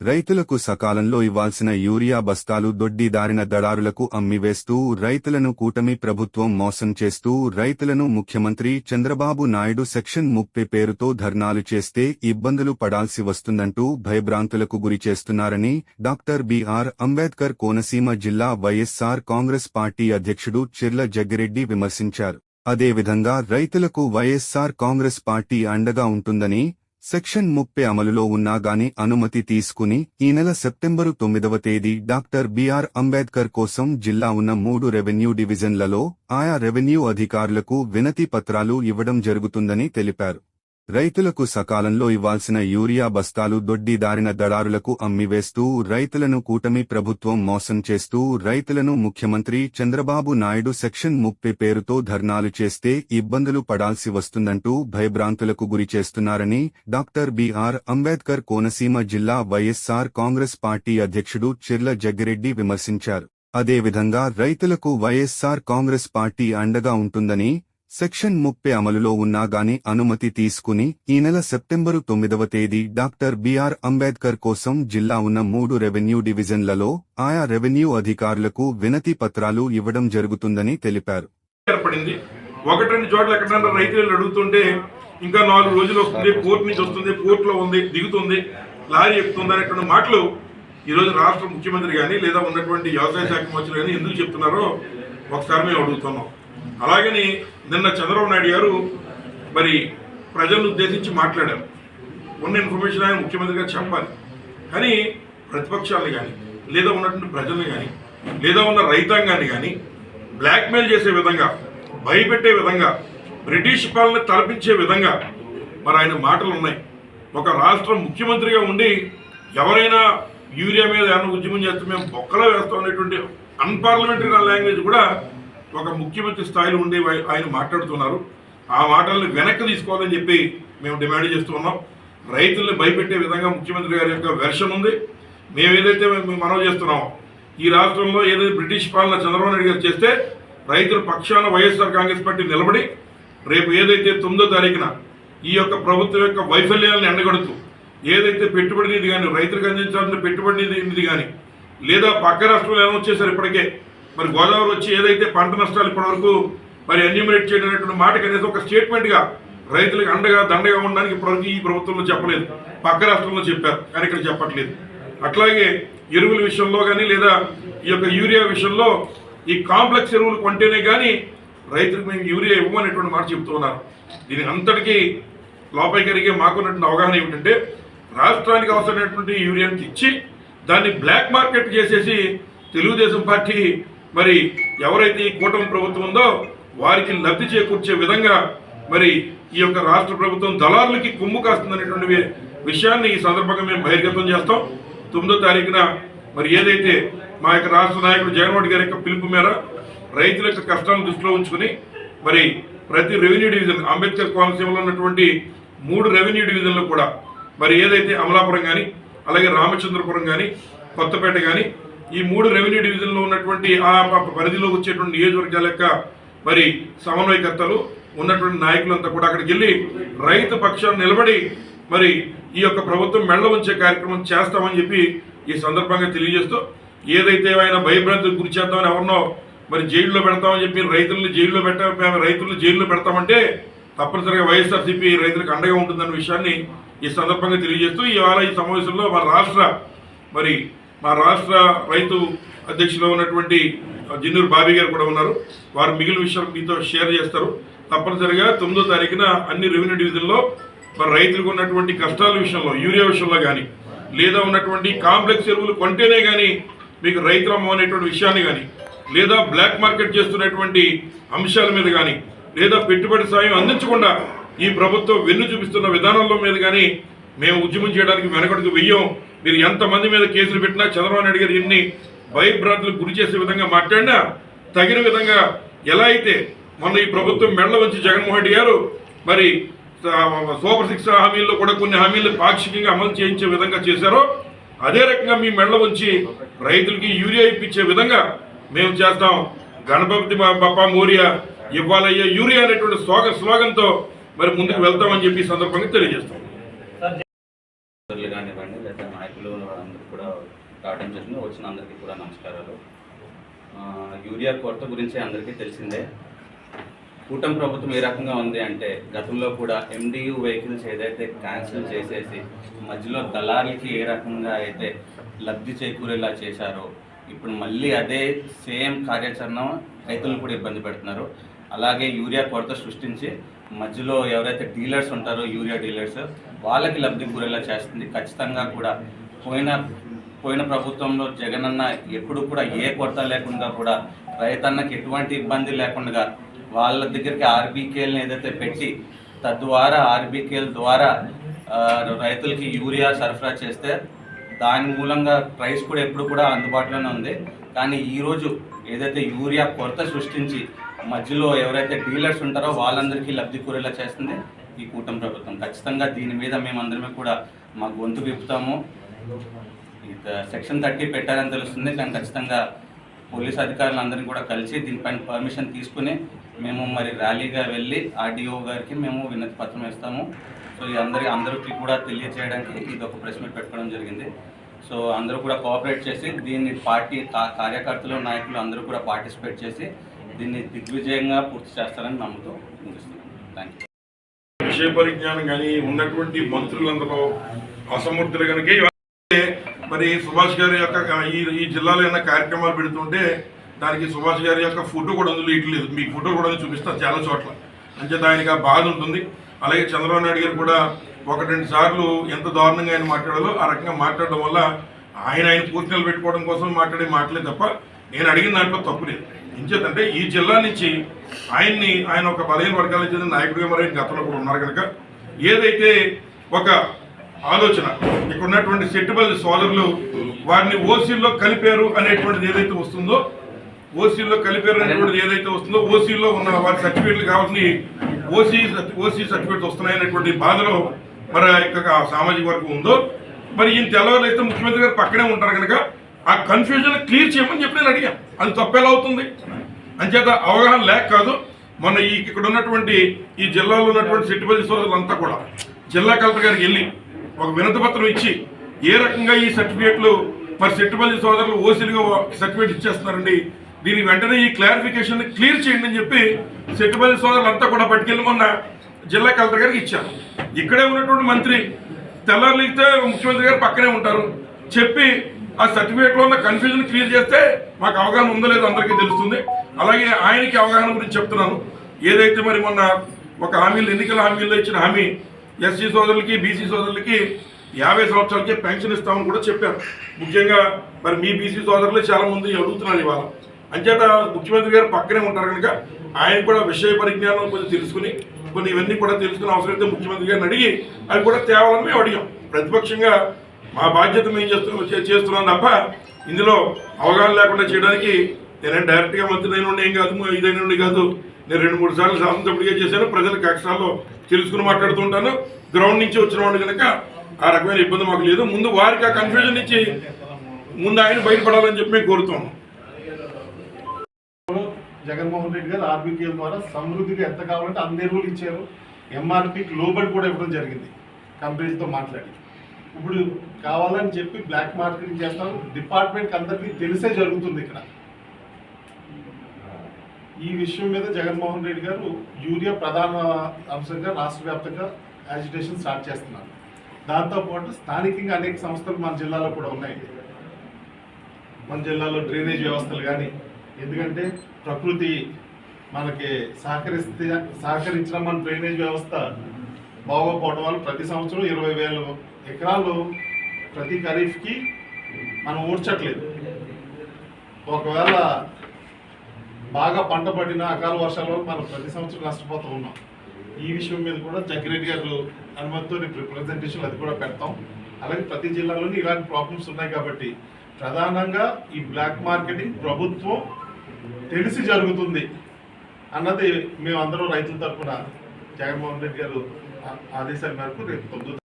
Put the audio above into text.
రైతులకు సకాలంలో ఇవ్వాల్సిన యూరియా బస్తాలు దొడ్డిదారిన దళారులకు అమ్మివేస్తూ రైతులను కూటమి ప్రభుత్వం మోసం చేస్తూ రైతులను ముఖ్యమంత్రి చంద్రబాబు నాయుడు సెక్షన్ ముప్పై పేరుతో ధర్నాలు చేస్తే ఇబ్బందులు పడాల్సి వస్తుందంటూ భయభ్రాంతులకు గురి చేస్తున్నారని డాక్టర్ బిఆర్ అంబేద్కర్ కోనసీమ జిల్లా వైఎస్సార్ కాంగ్రెస్ పార్టీ అధ్యక్షుడు చిర్ల జగ్గిరెడ్డి విమర్శించారు. అదేవిధంగా రైతులకు వైఎస్సార్ కాంగ్రెస్ పార్టీ అండగా ఉంటుందని సెక్షన్ ముప్పై అమలులో ఉన్నా గాని అనుమతి తీసుకుని ఈ నెల సెప్టెంబరు తొమ్మిదవ తేదీ డాక్టర్ బిఆర్ అంబేద్కర్ కోసం జిల్లా ఉన్న మూడు రెవెన్యూ డివిజన్లలో ఆయా రెవెన్యూ అధికారులకు వినతి పత్రాలు ఇవ్వడం జరుగుతుందని తెలిపారు. రైతులకు సకాలంలో ఇవ్వాల్సిన యూరియా బస్తాలు దొడ్డిదారిన దళారులకు అమ్మివేస్తూ రైతులను కూటమి ప్రభుత్వం మోసం చేస్తూ రైతులను ముఖ్యమంత్రి చంద్రబాబు నాయుడు సెక్షన్ ముప్పై పేరుతో ధర్నాలు చేస్తే ఇబ్బందులు పడాల్సి వస్తుందంటూ భయభ్రాంతులకు గురి చేస్తున్నారని డాక్టర్ బిఆర్ అంబేద్కర్ కోనసీమ జిల్లా వైఎస్సార్ కాంగ్రెస్ పార్టీ అధ్యక్షుడు చిర్ల జగ్గిరెడ్డి విమర్శించారు. అదేవిధంగా రైతులకు వైఎస్సార్ కాంగ్రెస్ పార్టీ అండగా ఉంటుందని సెక్షన్ ముప్పై అమలులో ఉన్నా గాని అనుమతి తీసుకుని ఈ నెల సెప్టెంబరు తొమ్మిదవ తేదీ డాక్టర్ బిఆర్ అంబేద్కర్ కోసం జిల్లా ఉన్న మూడు రెవెన్యూ డివిజన్లలో ఆయా రెవెన్యూ అధికారులకు వినతి పత్రాలు ఇవ్వడం జరుగుతుందని తెలిపారు. ఏర్పడింది. ఒకటి రెండు చోట్ల ఎక్కడన్నా రైతులు అడుగుతుంటే ఇంకా నాలుగు రోజులు వస్తుంది పోర్ట్ నుంచి వస్తుంది పోర్ట్లో ఉంది దిగుతుంది లారీ ఎక్కుతుంది అనేటువంటి మాటలు ఈరోజు రాష్ట్ర ముఖ్యమంత్రి కానీ లేదా ఉన్నటువంటి వ్యవసాయ శాఖ మంత్రులు కానీ ఎందుకు చెప్తున్నారో ఒకసారి మేము అడుగుతున్నాం. అలాగని నిన్న చంద్రబాబు నాయుడు గారు మరి ప్రజలను ఉద్దేశించి మాట్లాడారు. ఉన్న ఇన్ఫర్మేషన్ ఆయన ముఖ్యమంత్రిగా చెప్పాలి. కానీ ప్రతిపక్షాలను కానీ లేదా ఉన్నటువంటి ప్రజల్ని కానీ లేదా ఉన్న రైతాంగాన్ని కానీ బ్లాక్మెయిల్ చేసే విధంగా భయపెట్టే విధంగా బ్రిటిష్ పాలన తలపించే విధంగా మరి ఆయన మాటలు ఉన్నాయి. ఒక రాష్ట్ర ముఖ్యమంత్రిగా ఉండి ఎవరైనా యూరియా మీద ఏమైనా ఉద్యమం చేస్తే మేము బొక్కలో వేస్తాం అనేటువంటి అన్పార్లమెంటరీ లాంగ్వేజ్ కూడా ఒక ముఖ్యమంత్రి స్థాయిలో ఉండే వై- ఆయన మాట్లాడుతున్నారు. ఆ మాటల్ని వెనక్కి తీసుకోవాలని చెప్పి మేము డిమాండ్ చేస్తున్నాం రైతుల్ని భయపెట్టే విధంగా ముఖ్యమంత్రి గారి యొక్క వెర్షన్ ఉంది. మేము ఏదైతే మేము మనవి చేస్తున్నామో ఈ రాష్ట్రంలో ఏదైతే బ్రిటిష్ పాలన చంద్రబాబు నాయుడు గారు చేస్తే రైతుల పక్షాన వైఎస్ఆర్ కాంగ్రెస్ పార్టీ నిలబడి రేపు ఏదైతే తొమ్మిదో తారీఖున ఈ యొక్క ప్రభుత్వం యొక్క వైఫల్యాలను ఎండగడుతూ ఏదైతే పెట్టుబడి నిధి కానీ రైతులకు అందించాల్సిన పెట్టుబడి నిధి కానీ లేదా పక్క రాష్ట్రంలో ఏమో వచ్చేసారు ఇప్పటికే మరి గోదావరి వచ్చి ఏదైతే పంట నష్టాలు ఇప్పటివరకు మరి ఎన్యూమినేట్ చేయడం అనేటువంటి మాట కనీసం ఒక స్టేట్మెంట్గా రైతులకు అండగా దండగా ఉండడానికి ఇప్పటివరకు ఈ ప్రభుత్వంలో చెప్పలేదు. పక్క రాష్ట్రంలో చెప్పారు కానీ ఇక్కడ చెప్పట్లేదు. అట్లాగే ఎరువుల విషయంలో కానీ లేదా ఈ యొక్క యూరియా విషయంలో ఈ కాంప్లెక్స్ ఎరువులు కొంటేనే కానీ రైతులకు మేము యూరియా ఇవ్వమనేటువంటి మాట చెబుతున్నారు దీని అంతటికీ లోపలికరిగే మాకున్నటువంటి అవగాహన ఏమిటంటే రాష్ట్రానికి అవసరమైనటువంటి యూరియాని ఇచ్చి దాన్ని బ్లాక్ మార్కెట్ చేసేసి తెలుగుదేశం పార్టీ మరి ఎవరైతే ఈ కూటమి ప్రభుత్వం ఉందో వారికి లబ్ధి చేకూర్చే విధంగా మరి ఈ యొక్క రాష్ట్ర ప్రభుత్వం దళారులకి కుమ్ము కాస్తుందనేటువంటి విషయాన్ని ఈ సందర్భంగా మేము బహిర్గతం చేస్తాం. తొమ్మిదో తారీఖున మరి ఏదైతే మా యొక్క రాష్ట్ర నాయకుడు జగన్మోహన్ గారి యొక్క పిలుపు మేర రైతుల యొక్క కష్టాలను దృష్టిలో ఉంచుకుని మరి ప్రతి రెవెన్యూ డివిజన్ అంబేద్కర్ కోనసీమలో ఉన్నటువంటి మూడు రెవెన్యూ డివిజన్లు కూడా మరి ఏదైతే అమలాపురం కానీ అలాగే రామచంద్రపురం కానీ కొత్తపేట కానీ ఈ మూడు రెవెన్యూ డివిజన్లో ఉన్నటువంటి ఆ పరిధిలో పరిధిలోకి వచ్చేటువంటి నియోజకవర్గాల యొక్క మరి సమన్వయకర్తలు ఉన్నటువంటి నాయకులంతా కూడా అక్కడికి వెళ్ళి రైతు పక్షాన్ని నిలబడి మరి ఈ యొక్క ప్రభుత్వం మెళ్ళ ఉంచే కార్యక్రమం చేస్తామని చెప్పి ఈ సందర్భంగా తెలియజేస్తూ ఏదైతే ఆయన భయభ్రాంతికి గురి చేద్దామని ఎవరినో మరి జైల్లో పెడతామని చెప్పి రైతులను జైల్లో పెట్ట రైతులను జైల్లో పెడతామంటే తప్పనిసరిగా వైఎస్ఆర్సీపీ రైతులకు అండగా ఉంటుందన్న విషయాన్ని ఈ సందర్భంగా తెలియజేస్తూ ఇవాళ ఈ సమావేశంలో మన రాష్ట్ర మరి మా రాష్ట్ర రైతు అధ్యక్షులు ఉన్నటువంటి జిన్నూరు బాబీ గారు కూడా ఉన్నారు. వారు మిగిలిన విషయాలు మీతో షేర్ చేస్తారు. తప్పనిసరిగా తొమ్మిదో తారీఖున అన్ని రెవెన్యూ డివిజన్లో మరి రైతులకు ఉన్నటువంటి కష్టాల విషయంలో యూరియా విషయంలో కానీ లేదా ఉన్నటువంటి కాంప్లెక్స్ ఎరువులు కొంటేనే కానీ మీకు రైతులమ్మ అనేటువంటి విషయాన్ని కానీ లేదా బ్లాక్ మార్కెట్ చేస్తున్నటువంటి అంశాల మీద కానీ లేదా పెట్టుబడి సాయం అందించకుండా ఈ ప్రభుత్వం వెన్ను చూపిస్తున్న విధానంలో మీద కానీ మేము ఉద్యమం చేయడానికి వెనకడుగు వెయ్యం. మీరు ఎంతమంది మీద కేసులు పెట్టినా చంద్రబాబు నాయుడు గారు ఎన్ని భయభ్రాంతులకు గురి చేసే విధంగా మాట్లాడినా తగిన విధంగా ఎలా అయితే మొన్న ఈ ప్రభుత్వం మెడల వచ్చి జగన్మోహన్ రెడ్డి గారు మరి సూపర్ సిక్స్ హామీల్లో కూడా కొన్ని హామీలు పాక్షికంగా అమలు చేయించే విధంగా చేశారో అదే రకంగా మీ మెడల ఉంచి రైతులకి యూరియా ఇప్పించే విధంగా మేము చేస్తాం. గణపతి బ- మోరియా ఇవ్వాలయ్యే యూరియా అనేటువంటి స్లోగన్ స్లోగన్తో మరి ముందుకు వెళ్తామని చెప్పి సందర్భంగా తెలియజేస్తాం మంత్రులు కానివ్వండి లేదా నాయకులు వాళ్ళందరికీ కూడా రావడం జరిగింది. వచ్చిన అందరికీ కూడా నమస్కారాలు. యూరియా కొరత గురించి అందరికీ తెలిసిందే. కూటమి ప్రభుత్వం ఏ రకంగా ఉంది అంటే గతంలో కూడా ఎండియు వెహికల్స్ ఏదైతే క్యాన్సిల్ చేసేసి మధ్యలో దళారీకి ఏ రకంగా అయితే లబ్ధి చేకూరేలా చేశారో ఇప్పుడు మళ్ళీ అదే సేమ్ కార్యాచరణ రైతులను కూడా ఇబ్బంది పెడుతున్నారు. అలాగే యూరియా కొరత సృష్టించి మధ్యలో ఎవరైతే డీలర్స్ ఉంటారో యూరియా డీలర్స్ వాళ్ళకి లబ్ధి కూరేలా చేస్తుంది. ఖచ్చితంగా కూడా పోయిన పోయిన ప్రభుత్వంలో జగనన్న ఎప్పుడు కూడా ఏ కొరత లేకుండా కూడా రైతన్నకి ఎటువంటి ఇబ్బంది లేకుండా వాళ్ళ దగ్గరికి ఆర్బీకేల్ని ఏదైతే పెట్టి తద్వారా ఆర్బీకేల్ ద్వారా రైతులకి యూరియా సరఫరా చేస్తే దాని మూలంగా ప్రైస్ కూడా ఎప్పుడు కూడా అందుబాటులోనే ఉంది. కానీ ఈరోజు ఏదైతే యూరియా కొరత సృష్టించి మధ్యలో ఎవరైతే డీలర్స్ ఉంటారో వాళ్ళందరికీ లబ్ధి కూరేలా చేస్తుంది ఈ కూటమి ప్రభుత్వం. ఖచ్చితంగా దీని మీద మేమందరమే కూడా మా గొంతు విప్పుతాము. సెక్షన్ థర్టీ పెట్టారని తెలుస్తుంది. కానీ ఖచ్చితంగా పోలీస్ అధికారులందరినీ కూడా కలిసి దీనిపైన పర్మిషన్ తీసుకుని మేము మరి ర్యాలీగా వెళ్ళి ఆర్డీఓ గారికి మేము వినతి పత్రం ఇస్తాము సో ఈ అందరి అందరికీ కూడా తెలియజేయడానికి ఇది ఒక ప్రెస్ మీట్ పెట్టుకోవడం జరిగింది. సో అందరూ కూడా కోఆపరేట్ చేసి దీన్ని పార్టీ కార్యకర్తలు నాయకులు అందరూ కూడా పార్టిసిపేట్ చేసి దీన్ని దిగ్విజయంగా పూర్తి చేస్తారని నమ్ముతూ ముగిస్తున్నాను. థ్యాంక్ యూ విషయ పరిజ్ఞానం కానీ ఉన్నటువంటి మంత్రులందరూ అసమర్థులు కనుక మరి సుభాష్ గారి యొక్క ఈ ఈ జిల్లాలో ఏమైనా కార్యక్రమాలు పెడుతుంటే దానికి సుభాష్ గారి యొక్క ఫోటో కూడా అందులో ఇట్లేదు మీకు ఫోటో కూడా చూపిస్తారు చాలా చోట్ల. అంచేత ఆయనకి ఆ బాధ ఉంటుంది. అలాగే చంద్రబాబు నాయుడు గారు కూడా ఒకటి రెండు సార్లు ఎంత దారుణంగా ఆయన మాట్లాడాలో ఆ రకంగా మాట్లాడడం వల్ల ఆయన ఆయన పూర్తిగా పెట్టుకోవడం కోసం మాట్లాడే మాటలే తప్ప నేను అడిగిన దాంట్లో తప్పు లేదు. ఎంచేతంటే ఈ జిల్లా నుంచి ఆయన్ని ఆయన ఒక బలహీన వర్గాలకు చెందిన నాయకుడిగా మరి గతంలో కూడా ఉన్నారు కనుక ఏదైతే ఒక ఆలోచన. ఇక్కడ ఉన్నటువంటి సెట్టుబల్ సోదరులు వారిని ఓసీల్లో కలిపారు అనేటువంటిది ఏదైతే వస్తుందో ఓసీలో కలిపారు అనేటువంటిది ఏదైతే వస్తుందో ఓసీలో ఉన్న వారి సర్టిఫికేట్లు కావాల్సిన ఓసీ ఓసీ సర్టిఫికేట్స్ వస్తున్నాయనేటువంటి బాధలో మరి ఇక్కడ యొక్క సామాజిక వర్గం ఉందో మరి ఈయన తెల్లవారు ముఖ్యమంత్రి గారు పక్కనే ఉంటారు కనుక ఆ కన్ఫ్యూజన్ క్లియర్ చేయమని చెప్పి నేను అడిగాను. అది తప్పేలా అవుతుంది? అంచేత అవగాహన లేక కాదు మొన్న ఈ ఇక్కడ ఉన్నటువంటి ఈ జిల్లాలో ఉన్నటువంటి సిట్టిపల్లి సోదరులంతా కూడా జిల్లా కలెక్టర్ గారికి వెళ్ళి ఒక వినతి పత్రం ఇచ్చి ఏ రకంగా ఈ సర్టిఫికేట్లు మరి చెట్టుపల్లి సోదరులు ఓసీలుగా సర్టిఫికేట్ ఇచ్చేస్తున్నారండి? దీని వెంటనే ఈ క్లారిఫికేషన్ క్లియర్ చేయండి అని చెప్పి సోదరులు అంతా కూడా పట్టుకెళ్ళి మొన్న జిల్లా కలెక్టర్ గారికి ఇచ్చారు. ఇక్కడే ఉన్నటువంటి మంత్రి తెల్లారులిగితే ముఖ్యమంత్రి గారు పక్కనే ఉంటారు. చెప్పి ఆ సర్టిఫికేట్లో ఉన్న కన్ఫ్యూజన్ క్లియర్ చేస్తే మాకు అవగాహన ఉందో లేదో అందరికీ తెలుస్తుంది. అలాగే ఆయనకి అవగాహన గురించి చెప్తున్నాను. ఏదైతే మరి మొన్న ఒక హామీలు ఎన్నికల హామీల్లో ఇచ్చిన హామీ ఎస్సీ సోదరులకి బీసీ సోదరులకి యాభై సంవత్సరాలకి పెన్షన్ ఇస్తామని కూడా చెప్పారు. ముఖ్యంగా మరి మీ బీసీ సోదరులు చాలా మంది అడుగుతున్నారు ఇవాళ. అంచేత ముఖ్యమంత్రి గారు పక్కనే ఉంటారు కనుక ఆయన కూడా విషయ పరిజ్ఞానం కొంచెం తెలుసుకుని కొన్ని ఇవన్నీ కూడా తెలుసుకునే అవసరం అయితే ముఖ్యమంత్రి గారిని అడిగి అవి కూడా తేవాలని మేము అడిగాం. ప్రతిపక్షంగా మా బాధ్యత మేము చేస్తున్నాం చేస్తున్నాం తప్ప ఇందులో అవగాహన లేకుండా చేయడానికి నేనే డైరెక్ట్గా మంత్రి అయిన ఏం కాదు ఇదైన ఉండి కాదు నేను రెండు మూడు సార్లు శాసనసభ్యుడిగా చేశాను? ప్రజలకు అక్షరాల్లో తెలుసుకుని మాట్లాడుతుంటాను. గ్రౌండ్ నుంచి వచ్చిన వాడు కనుక ఆ రకమైన ఇబ్బంది మాకు లేదు. ముందు వారికి ఆ కన్ఫ్యూజన్ నుంచి ముందు ఆయన బయటపడాలని చెప్పి మేము కోరుతాము జగన్మోహన్ రెడ్డి గారు ఆర్బీకేల ద్వారా సమృద్ధిగా ఎంత కావాలంటే అన్ని ఎరువులు ఇచ్చారు. ఎంఆర్పికి లోబడి కూడా ఇవ్వడం జరిగింది. కంపెనీలతో మాట్లాడి. ఇప్పుడు కావాలని చెప్పి బ్లాక్ మార్కెటింగ్ చేస్తాం డిపార్ట్మెంట్ అందరికీ తెలిసే జరుగుతుంది ఇక్కడ. ఈ విషయం మీద జగన్మోహన్ రెడ్డి గారు యూరియా ప్రధాన అంశంగా రాష్ట్ర వ్యాప్తంగా యాజిటేషన్ స్టార్ట్ చేస్తున్నారు. దాంతోపాటు స్థానికంగా అనేక సంస్థలు మన జిల్లాలో కూడా ఉన్నాయి. మన జిల్లాలో డ్రైనేజ్ వ్యవస్థలు కానీ ఎందుకంటే ప్రకృతి మనకి సహకరిస్తే సహకరించిన మన డ్రైనేజ్ వ్యవస్థ బాగోపోవడం వల్ల ప్రతి సంవత్సరం ఇరవై వేల ఎకరాలు ప్రతి ఖరీఫ్కి మనం ఊడ్చట్లేదు. ఒకవేళ బాగా పంట పడిన అకాల వర్షాల వల్ల మనం ప్రతి సంవత్సరం నష్టపోతూ ఉన్నాం. ఈ విషయం మీద కూడా జగ్గిరెడ్డి గారు అనుమతితో రిప్రజెంటేషన్ అది కూడా పెడతాం. అలాగే ప్రతి జిల్లాలోని ఇలాంటి ప్రాబ్లమ్స్ ఉన్నాయి కాబట్టి ప్రధానంగా ఈ బ్లాక్ మార్కెటింగ్ ప్రభుత్వం తెలిసి జరుగుతుంది అన్నది మేమందరం రైతుల తరఫున జగన్మోహన్ రెడ్డి గారు ఆదేశాల మేరకు రేపు తొమ్మిది